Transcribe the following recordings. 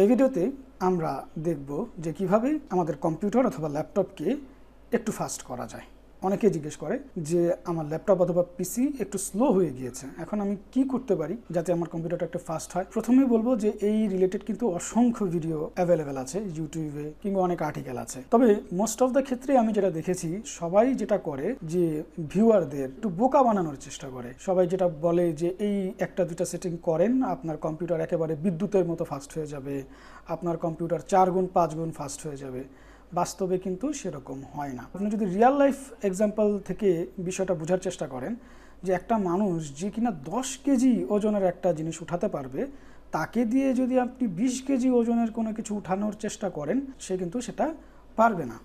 এই ভিডিওতে আমরা দেখব যে কীভাবে আমাদের কম্পিউটার অথবা ল্যাপটপকে একটু ফাস্ট করা যায়। অনেকে জিজ্ঞেস করে যে আমার ল্যাপটপ অথবা পিসি একটু স্লো হয়ে গিয়েছে। এখন আমি কি করতে পারি যাতে আমার কম্পিউটারটা একটু ফাস্ট হয়? প্রথমেই বলব যে এই রিলেটেড কিন্তু অসংখ্য ভিডিও অ্যাভেলেবেল আছে ইউটিউবে কিংবা অনেক আর্টিকেল আছে। তবে মোস্ট অফ দ্য ক্ষেত্রে আমি যেটা দেখেছি, সবাই যেটা করে যে ভিউয়ারদের একটু বোকা বানানোর চেষ্টা করে। সবাই যেটা বলে যে এই একটা দুটা সেটিং করেন, আপনার কম্পিউটার একেবারে বিদ্যুতের মতো ফাস্ট হয়ে যাবে, আপনার কম্পিউটার চার গুণ, পাঁচ গুণ ফাস্ট হয়ে যাবে। বাস্তবে কিন্তু সেরকম হয় না। আপনি যদি রিয়াল লাইফ এক্সাম্পল থেকে বিষয়টা বোঝার চেষ্টা করেন যে একটা মানুষ যে কিনা দশ কেজি ওজনের একটা জিনিস উঠাতে পারবে, তাকে দিয়ে যদি আপনি বিশ কেজি ওজনের কোনো কিছু উঠানোর চেষ্টা করেন, সে কিন্তু সেটা পারবে না।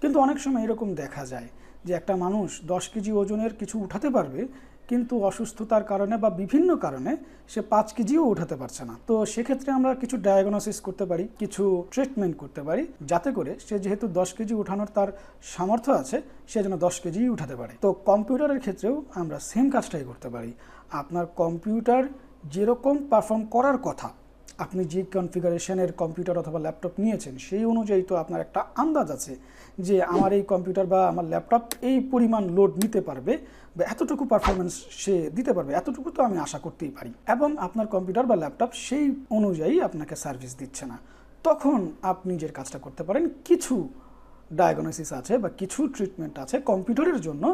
কিন্তু অনেক সময় এরকম দেখা যায় যে একটা মানুষ দশ কেজি ওজনের কিছু উঠাতে পারবে কিন্তু অসুস্থতার কারণে বা বিভিন্ন কারণে সে পাঁচ কেজিও উঠাতে পারছে না। তো সেক্ষেত্রে আমরা কিছু ডায়াগনোসিস করতে পারি, কিছু ট্রিটমেন্ট করতে পারি, যাতে করে সে যেহেতু দশ কেজি উঠানোর তার সামর্থ্য আছে, সে যেন দশ কেজি উঠাতে পারে। তো কম্পিউটারের ক্ষেত্রেও আমরা সেম কাজটাই করতে পারি। আপনার কম্পিউটার যেরকম পারফর্ম করার কথা আপনি যে কনফিগারেশনের কম্পিউটার অথবা ল্যাপটপ নিয়েছেন, সেই অনুযায়ী তো আপনার একটা আন্দাজ আছে যে আমার এই কম্পিউটার বা আমার ল্যাপটপ এই পরিমাণ লোড নিতে পারবে বা এতটুকু পারফরমেন্স সে দিতে পারবে, এতটুকু তো আমি আশা করতেই পারি। এবং আপনার কম্পিউটার বা ল্যাপটপ সেই অনুযায়ী আপনাকে সার্ভিস দিচ্ছে না। তখন আপনি যে কাজটা করতে পারেন, কিছু ডায়াগনোসিস আছে বা কিছু ট্রিটমেন্ট আছে কম্পিউটারের জন্য,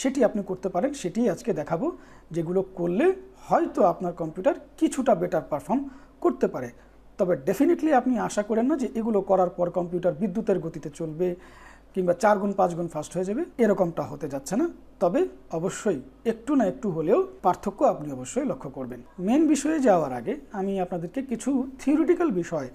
সেটি আপনি করতে পারেন সেটি আজকে দেখাবো, যেগুলো করলে হয়তো আপনার কম্পিউটার কিছুটা বেটার পারফর্ম করতে পারে। তবে ডেফিনেটলি আপনি আশা করেন না যে এগুলো করার পর কম্পিউটার বিদ্যুতের গতিতে চলবে কিংবা চার গুণ, পাঁচ গুণ ফাস্ট হয়ে যাবে, এরকমটা হতে যাচ্ছে না। তবে অবশ্যই একটু না একটু হলেও পার্থক্য আপনি অবশ্যই লক্ষ্য করবেন। মেন বিষয়ে যাওয়ার আগে আমি আপনাদেরকে কিছু থিওরিটিক্যাল বিষয়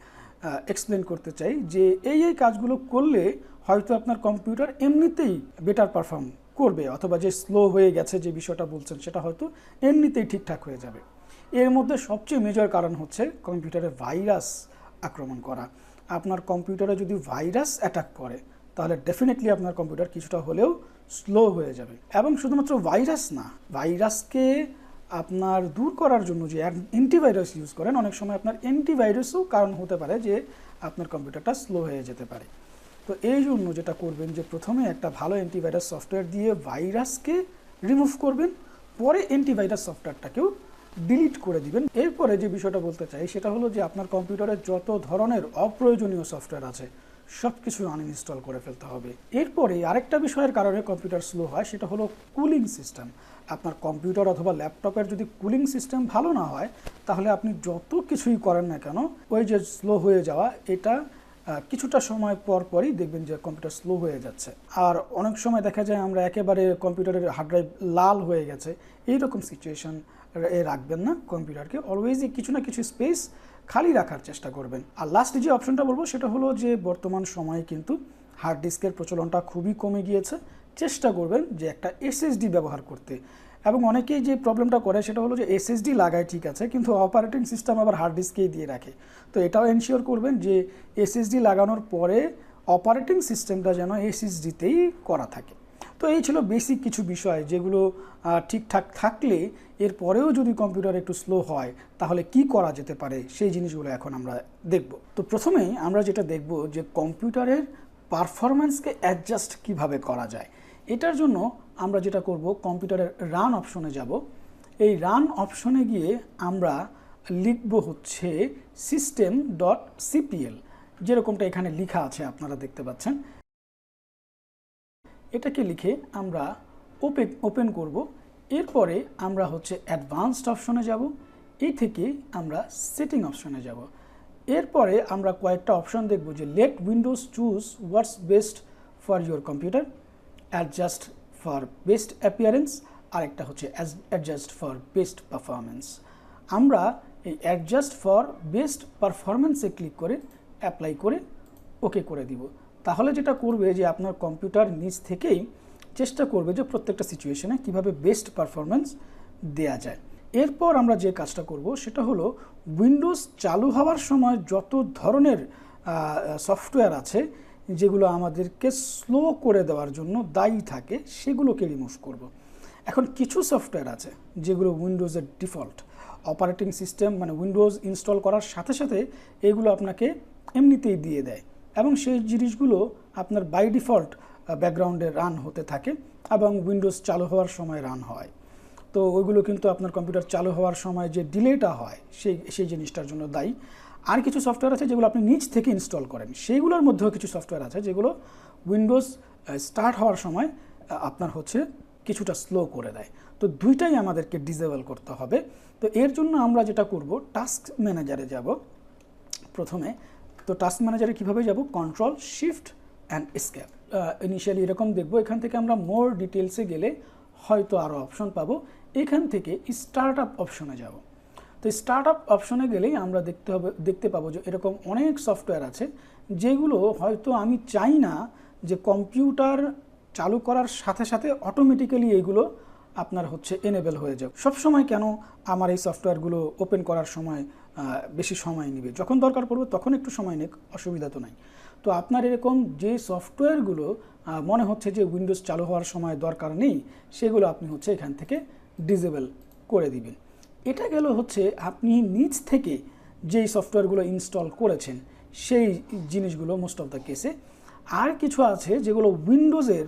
এক্সপ্লেন করতে চাই যে এই এই কাজগুলো করলে হয়তো আপনার কম্পিউটার এমনিতেই বেটার পারফর্ম করবে অথবা যে স্লো হয়ে গেছে যে বিষয়টা বলছেন সেটা হয়তো এমনিতেই ঠিকঠাক হয়ে যাবে। এর মধ্যে সবচেয়ে মেজর কারণ হচ্ছে কম্পিউটারে ভাইরাস আক্রমণ করা। আপনার কম্পিউটারে যদি ভাইরাস অ্যাটাক করে, তাহলে ডেফিনেটলি আপনার কম্পিউটার কিছুটা হলেও স্লো হয়ে যাবে। এবং শুধুমাত্র ভাইরাস না ভাইরাসকে আপনার দূর করার জন্য যে অ্যান্টিভাইরাস ইউজ করেন, অনেক সময় আপনার অ্যান্টিভাইরাসও কারণ হতে পারে যে আপনার কম্পিউটারটা স্লো হয়ে যেতে পারে। তো এই জন্য যেটা করবেন যে প্রথমে একটা ভালো অ্যান্টিভাইরাস সফটওয়্যার দিয়ে ভাইরাসকে রিমুভ করবেন, পরে অ্যান্টিভাইরাস সফটওয়্যারটাকেও ডিলিট করে দিবেন। এরপরে যে বিষয়টা বলতে চাই, সেটা হলো যে আপনার কম্পিউটারে যত ধরনের অপ্রয়োজনীয় সফটওয়্যার আছে সব কিছু আনইনস্টল করে ফেলতে হবে। এরপরে আরেকটা বিষয়ের কারণে কম্পিউটার স্লো হয়, সেটা হলো কুলিং সিস্টেম আপনার কম্পিউটার অথবা ল্যাপটপের যদি কুলিং সিস্টেম ভালো না হয়, তাহলে আপনি যত কিছুই করেন না কেন, ওই যে স্লো হয়ে যাওয়া, এটা কিছুটা সময় পর পরই দেখবেন যে কম্পিউটার স্লো হয়ে যাচ্ছে। আর অনেক সময় দেখা যায় আমরা একেবারে কম্পিউটারের হার্ড ড্রাইভ লাল হয়ে গেছে, এইরকম সিচুয়েশন এ রাখবেন না কম্পিউটারকে। অলওয়েজই কিছু না কিছু স্পেস খালি রাখার চেষ্টা করবেন। আর লাস্ট যে অপশনটা বলব সেটা হলো যে বর্তমান সময়ে কিন্তু হার্ড ডিস্কের প্রচলনটা খুবই কমে গিয়েছে। চেষ্টা করবেন যে একটা এসএসডি ব্যবহার করতে। এবং অনেকেই যে প্রবলেমটা করে সেটা হলো যে এসএসডি লাগায় ঠিক আছে, কিন্তু অপারেটিং সিস্টেম আবার হার্ড ডিস্কেই দিয়ে রাখে। তো এটাও এনশিওর করবেন যে এসএসডি লাগানোর পরে অপারেটিং সিস্টেমটা যেন এসএসডিতেই করা থাকে। তো এই ছিল বেসিক কিছু বিষয় যেগুলো ঠিকঠাক থাকলে এরপরেও যদি কম্পিউটার একটু স্লো হয়, তাহলে কি করা যেতে পারে সেই জিনিসগুলো এখন আমরা দেখব। তো প্রথমেই আমরা যেটা দেখব যে কম্পিউটারের পারফরম্যান্সকে অ্যাডজাস্ট কীভাবে করা যায়, এটার জন্য আমরা যেটা করব কম্পিউটারের রান অপশনে যাব। এই রান অপশনে গিয়ে আমরা লিখব হচ্ছে সিস্টেম ডট সিপিএল যেরকমটা এখানে লেখা আছে আপনারা দেখতে পাচ্ছেন। এটাকে লিখে আমরা ওপেন ওপেন করব। এরপরে আমরা হচ্ছে অ্যাডভান্সড অপশনে যাব। এই থেকে আমরা সেটিং অপশনে যাব। এরপরে আমরা কয়েকটা অপশন দেখব যে let Windows choose what's best for your computer adjust for best appearance আরেকটা হচ্ছে অ্যাডজাস্ট ফর বেস্ট পারফরমেন্স আমরা এই অ্যাডজাস্ট ফর বেস্ট পারফরমেন্সে ক্লিক করে অ্যাপ্লাই করে ওকে করে দিব। তাহলে যেটা করবে যে আপনার কম্পিউটার নিজ থেকেই চেষ্টা করবে যে প্রত্যেকটা সিচুয়েশনে কীভাবে বেস্ট পারফরমেন্স দেয়া যায়। এরপর আমরা যে কাজটা করব সেটা হলো উইন্ডোজ চালু হওয়ার সময় যত ধরনের সফটওয়্যার আছে যেগুলো আমাদেরকে স্লো করে দেওয়ার জন্য দায়ী থাকে সেগুলোকে রিমুভ করব। এখন কিছু সফটওয়্যার আছে যেগুলো উইন্ডোজের ডিফল্ট অপারেটিং সিস্টেম মানে উইন্ডোজ ইনস্টল করার সাথে সাথে এগুলো আপনাকে এমনিতেই দিয়ে দেয়। এবং সেই জিনিসগুলো আপনার বাই ডিফল্ট ব্যাকগ্রাউন্ডে রান হতে থাকে এবং উইন্ডোজ চালু হওয়ার সময় রান হয়। তো ওইগুলো কিন্তু আপনার কম্পিউটার চালু হওয়ার সময় যে ডিলেটা হয়, সেই সেই জিনিসটার জন্য দায়ী। আর কিছু সফটওয়্যার আছে যেগুলো আপনি নিজ থেকে ইনস্টল করেন। সেইগুলোর মধ্যেও কিছু সফটওয়্যার আছে যেগুলো উইন্ডোজ স্টার্ট হওয়ার সময় আপনার হচ্ছে কিছুটা স্লো করে দেয়। তো দুইটাই আমাদেরকে ডিজেবল করতে হবে। তো এর জন্য আমরা যেটা করব টাস্ক ম্যানেজারে যাব। প্রথমে তো টাস্ক ম্যানেজারে কীভাবে যাব? Control shift and escape initially এরকম দেখব, এখান থেকে আমরা মোর ডিটেলসে গেলে হয়তো আরও অপশন পাবো। এখান থেকে স্টার্ট আপ অপশনে যাব। তো স্টার্ট আপ অপশনে গেলেই আমরা দেখতে হবে, দেখতে পাবো যে এরকম অনেক সফটওয়্যার আছে, যেগুলো হয়তো আমি চাই না যে কম্পিউটার চালু করার সাথে সাথে অটোমেটিক্যালি এইগুলো আপনার হচ্ছে এনেবেল হয়ে যাবে সবসময় কেন আমার এই সফটওয়্যারগুলো ওপেন করার সময় বেশি সময় নেবে। যখন দরকার পড়বে তখন একটু সময় নেক, অসুবিধা তো নাই। তো আপনার এরকম যে সফটওয়্যারগুলো মনে হচ্ছে যে উইন্ডোজ চালু হওয়ার সময় দরকার নেই, সেগুলো আপনি হচ্ছে এখান থেকে ডিজেবল করে দিবেন। এটা গেল হচ্ছে আপনি নিজ থেকে যেই সফটওয়্যারগুলো ইনস্টল করেছেন, সেই জিনিসগুলো মোস্ট অফ দ্য কেসে আর কিছু আছে যেগুলো উইন্ডোজের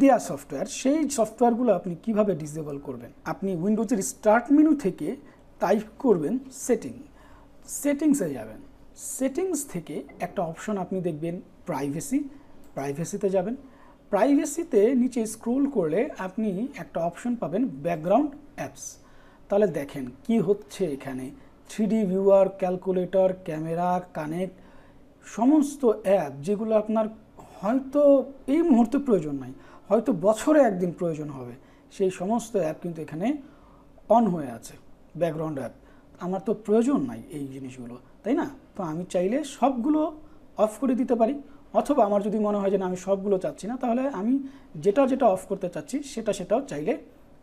দেয়া সফটওয়্যার, সেই সফটওয়্যারগুলো আপনি কীভাবে ডিসেবল করবেন? আপনি উইন্ডোজের স্টার্ট মেনু থেকে টাইপ করবেন সেটিং সেটিংসে যাবেন। সেটিংস থেকে একটা অপশন আপনি দেখবেন প্রাইভেসি প্রাইভেসিতে যাবেন। প্রাইভেসিতে নিচে স্ক্রোল করলে আপনি একটা অপশন পাবেন ব্যাকগ্রাউন্ড অ্যাপস তাহলে দেখেন কি হচ্ছে এখানে। Three D viewer calculator camera connect সমস্ত অ্যাপ যেগুলো আপনার হয়তো এই মুহূর্তে প্রয়োজন নাই, হয়তো বছরে একদিন প্রয়োজন হবে, সেই সমস্ত অ্যাপ কিন্তু এখানে অন হয়ে আছে ব্যাকগ্রাউন্ড অ্যাপ আমার তো প্রয়োজন নাই এই জিনিসগুলো, তাই না? তো আমি চাইলে সবগুলো অফ করে দিতে পারি। অথবা আমার যদি মনে হয় যে না, আমি সবগুলো চাচ্ছি না, তাহলে আমি যেটা যেটা অফ করতে চাচ্ছি, সেটা সেটাও চাইলে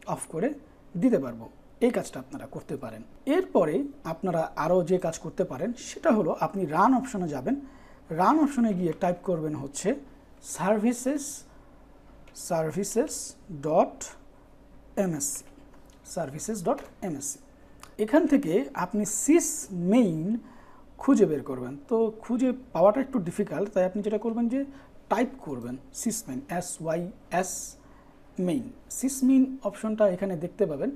অফ করে দিতে পারব। এই কাজটা আপনারা করতে পারেন। এরপরে আপনারা আরও যে কাজ করতে পারেন, সেটা হলো আপনি রান অপশনে যাবেন। রান অপশনে গিয়ে টাইপ করবেন হচ্ছে services services dot MSC services dot MSC এখান থেকে আপনি সিস মেইন খুঁজে বের করবেন। তো খুঁজে পাওয়াটা একটু ডিফিকাল্ট তাই আপনি যেটা করবেন যে টাইপ করবেন sys main S Y S main sys main অপশনটা এখানে দেখতে পাবেন।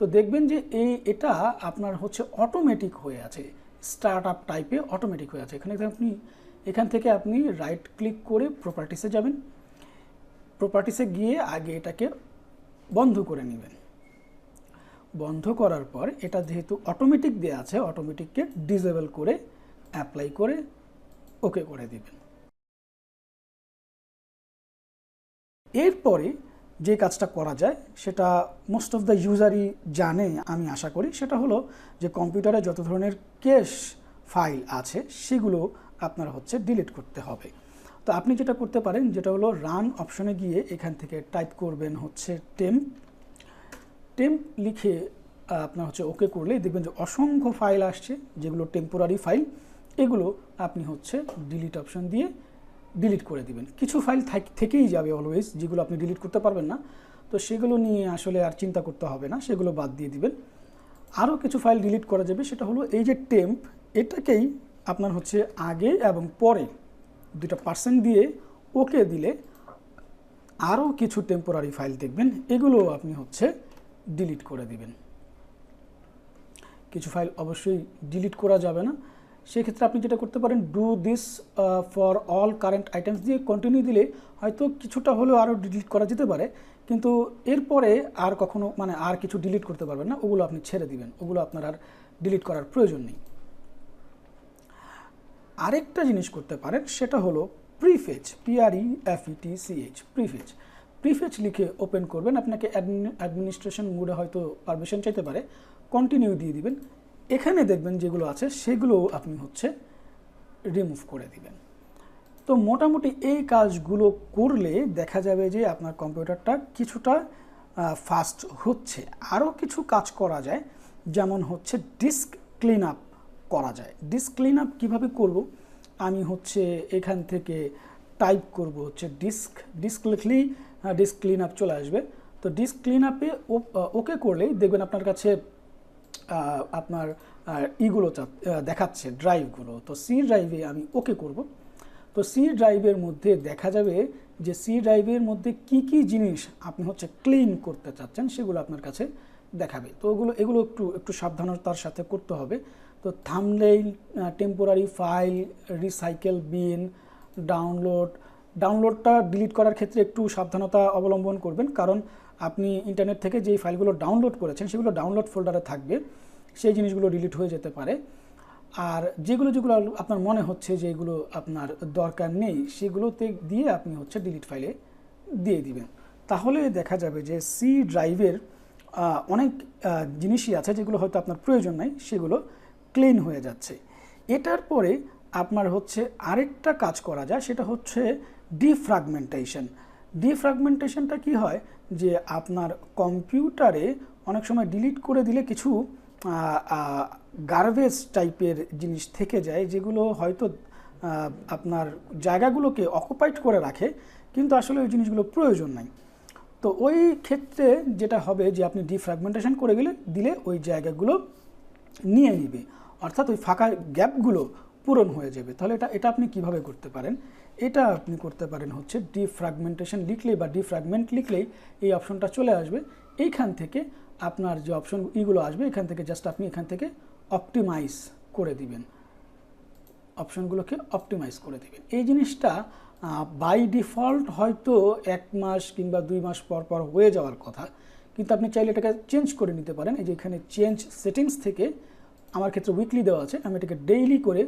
তো দেখবেন যে এই, এটা আপনার হচ্ছে অটোমেটিক হয়ে আছে। স্টার্ট আপ টাইপে অটোমেটিক হয়ে আছে। এখানে আপনি, এখান থেকে আপনি রাইট ক্লিক করে প্রপার্টিসে যাবেন। প্রপার্টিসে গিয়ে আগে এটাকে বন্ধ করে নেবেন। বন্ধ করার পর এটা যেহেতু অটোমেটিক দেওয়া আছে অটোমেটিককে ডিসেবল করে অ্যাপ্লাই করে ওকে করে দিবেন। এরপরে যে কাজটা করা যায়, সেটা মোস্ট অফ দ্য ইউজারই জানে, আমি আশা করি। সেটা হলো যে কম্পিউটারে যত ধরনের কেশ ফাইল আছে, সেগুলো আপনার হচ্ছে ডিলিট করতে হবে। তো আপনি যেটা করতে পারেন, যেটা হলো রান অপশনে গিয়ে এখান থেকে টাইপ করবেন হচ্ছে টেম্প টেম্প লিখে আপনার হচ্ছে ওকে করলেই দেখবেন যে অসংখ্য ফাইল আসছে, যেগুলো টেম্পোরারি ফাইল এগুলো আপনি হচ্ছে ডিলিট অপশন দিয়ে ডিলিট করে দিবেন। কিছু ফাইল থাক- থেকেই যাবে অলওয়েজ যেগুলো আপনি ডিলিট করতে পারবেন না। তো সেগুলো নিয়ে আসলে আর চিন্তা করতে হবে না, সেগুলো বাদ দিয়ে দিবেন। আরও কিছু ফাইল ডিলিট করা যাবে, সেটা হলো এই যে টেম্প এটাকেই আপনার হচ্ছে আগে এবং পরে দুটা পার্সেন্ট দিয়ে ওকে দিলে আরও কিছু টেম্পোরারি ফাইল দেখবেন। এগুলো আপনি হচ্ছে ডিলিট করে দিবেন। কিছু ফাইল অবশ্যই ডিলিট করা যাবে না। সেক্ষেত্রে আপনি যেটা করতে পারেন do this for all current items দিয়ে কন্টিনিউ দিলে হয়তো কিছুটা হলেও আরও ডিলিট করা যেতে পারে। কিন্তু এরপরে আর কখনো মানে আর কিছু ডিলিট করতে পারবেন না। ওগুলো আপনি ছেড়ে দিবেন। ওগুলো আপনার আর ডিলিট করার প্রয়োজন নেই। আরেকটা জিনিস করতে পারেন, সেটা হলো prefetch PRE F FET CH prefetch prefetch লিখে ওপেন করবেন। আপনাকে অ্যাডমিনিস্ট্রেশন মোডে হয়তো পারমিশন চাইতে পারে। কন্টিনিউ দিয়ে দিবেন। এখানে দেখবেন যেগুলো আছে, সেগুলো আপনি হচ্ছে রিমুভ করে দিবেন। তো মোটামুটি এই কাজগুলো করলে দেখা যাবে যে আপনার কম্পিউটারটা কিছুটা ফাস্ট হচ্ছে। আরও কিছু কাজ করা যায়, যেমন হচ্ছে ডিস্ক ক্লিন আপ করা যায়। ডিস্ক ক্লিন আপ কীভাবে করব? আমি হচ্ছে এখান থেকে টাইপ করব, হচ্ছে ডিস্ক ডিস্ক লিখলেই ডিস্ক ক্লিন আপ চলে আসবে। তো ডিস্ক ক্লিন আপে ওকে করলেই দেখবেন আপনার কাছে আপনার ইগুলো চা- দেখাচ্ছে ড্রাইভগুলো তো সি ড্রাইভে আমি ওকে করব। তো সি ড্রাইভের মধ্যে দেখা যাবে যে সি ড্রাইভের মধ্যে কি কি জিনিস আপনি হচ্ছে ক্লিন করতে চাচ্ছেন, সেগুলো আপনার কাছে দেখাবে। তো ওগুলো, এগুলো একটু একটু সাবধানতার সাথে করতে হবে। তো থামলেইল temporary file recycle bin download ডাউনলোডটা delete করার ক্ষেত্রে একটু সাবধানতা অবলম্বন করবেন। কারণ আপনি ইন্টারনেট থেকে যেই ফাইলগুলো ডাউনলোড করেছেন, সেগুলো ডাউনলোড ফোল্ডারে থাকবে, সেই জিনিসগুলো ডিলিট হয়ে যেতে পারে। আর যেগুলো যেগুলো আপনার মনে হচ্ছে যে এগুলো আপনার দরকার নেই, সেগুলোতে দিয়ে আপনি হচ্ছে ডিলিট ফাইলে দিয়ে দিবেন। তাহলে দেখা যাবে যে সি ড্রাইভের অনেক জিনিসই আছে যেগুলো হয়তো আপনার প্রয়োজন নাই, সেগুলো ক্লিন হয়ে যাচ্ছে। এটার পরে আপনার হচ্ছে আরেকটা কাজ করা যায়, সেটা হচ্ছে ডিফ্রাগমেন্টেশন ডিফ্রাগমেন্টেশনটা কি হয়? যে আপনার কম্পিউটারে অনেক সময় ডিলিট করে দিলে কিছু গার্বেজ টাইপের জিনিস থেকে যায়, যেগুলো হয়তো আপনার জায়গাগুলোকে অকুপাইড করে রাখে, কিন্তু আসলে ওই জিনিসগুলো প্রয়োজন নাই। তো ওই ক্ষেত্রে যেটা হবে যে আপনি ডিফ্র্যাগমেন্টেশন করে গেলে, দিলে ওই জায়গাগুলো নিয়ে নিবে। অর্থাৎ ওই ফাঁকা গ্যাপগুলো পূরণ হয়ে যাবে। তাহলে এটা এটা আপনি কীভাবে করতে পারেন? এটা আপনি করতে পারেন হচ্ছে ডিফ্র্যাগমেন্টেশন লিখলেই বা ডিফ্র্যাগমেন্ট লিখলেই এই অপশনটা চলে আসবে। এইখান থেকে আপনার যে অপশন ইগুলো আসবে, এখান থেকে জাস্ট আপনি এখান থেকে অপটিমাইজ করে দিবেন। অপশনগুলোকে অপটিমাইজ করে দেবেন। এই জিনিসটা বাই ডিফল্ট হয়তো এক মাস কিংবা দুই মাস পর পর হয়ে যাওয়ার কথা। কিন্তু আপনি চাইলে এটাকে চেঞ্জ করে নিতে পারেন। এই যে এখানে চেঞ্জ সেটিংস থেকে আমার ক্ষেত্রে উইকলি দেওয়া আছে। আমি এটাকে ডেইলি করে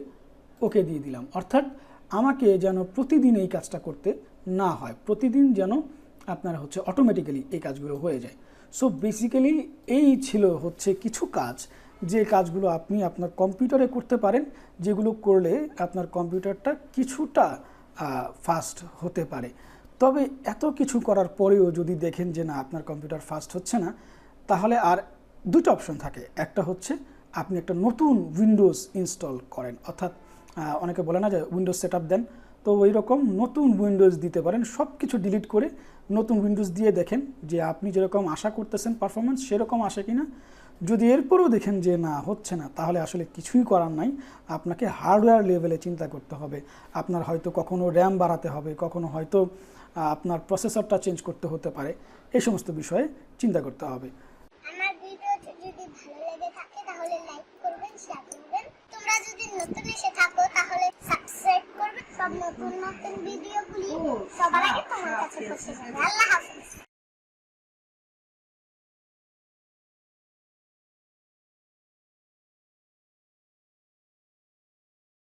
ওকে দিয়ে দিলাম। অর্থাৎ আমাকে যেন প্রতিদিন এই কাজটা করতে না হয়। প্রতিদিন যেন আপনার হচ্ছে অটোমেটিক্যালি এই কাজগুলো হয়ে যায়। সো বেসিক্যালি এই ছিল হচ্ছে কিছু কাজ যে কাজগুলো আপনি আপনার কম্পিউটারে করতে পারেন, যেগুলো করলে আপনার কম্পিউটারটা কিছুটা ফাস্ট হতে পারে। তবে এত কিছু করার পরেও যদি দেখেন যে না, আপনার কম্পিউটার ফাস্ট হচ্ছে না, তাহলে আর দুটো অপশন থাকে। একটা হচ্ছে আপনি একটা নতুন উইন্ডোজ ইনস্টল করেন। অর্থাৎ অনেকে বলে না যে উইন্ডোজ সেট দেন। তো ওই রকম নতুন উইন্ডোজ দিতে পারেন সব কিছু ডিলিট করে নতুন উইন্ডোজ দিয়ে দেখেন যে আপনি যেরকম আশা করতেছেন পারফরমেন্স সেরকম আসে কিনা। যদি এরপরেও দেখেন যে না, হচ্ছে না, তাহলে আসলে কিছুই করার নাই। আপনাকে হার্ডওয়্যার লেভেলে চিন্তা করতে হবে। আপনার হয়তো কখনো র্যাম বাড়াতে হবে, কখনো হয়তো আপনার প্রসেসরটা চেঞ্জ করতে হতে পারে। এই সমস্ত বিষয়ে চিন্তা করতে হবে। এসে থাকো তাহলে সাবস্ক্রাইব করবে। সব নতুন নতুন ভিডিওগুলি সবার আগে তোমার কাছে পৌঁছে যাবে। আল্লাহ হাফেজ।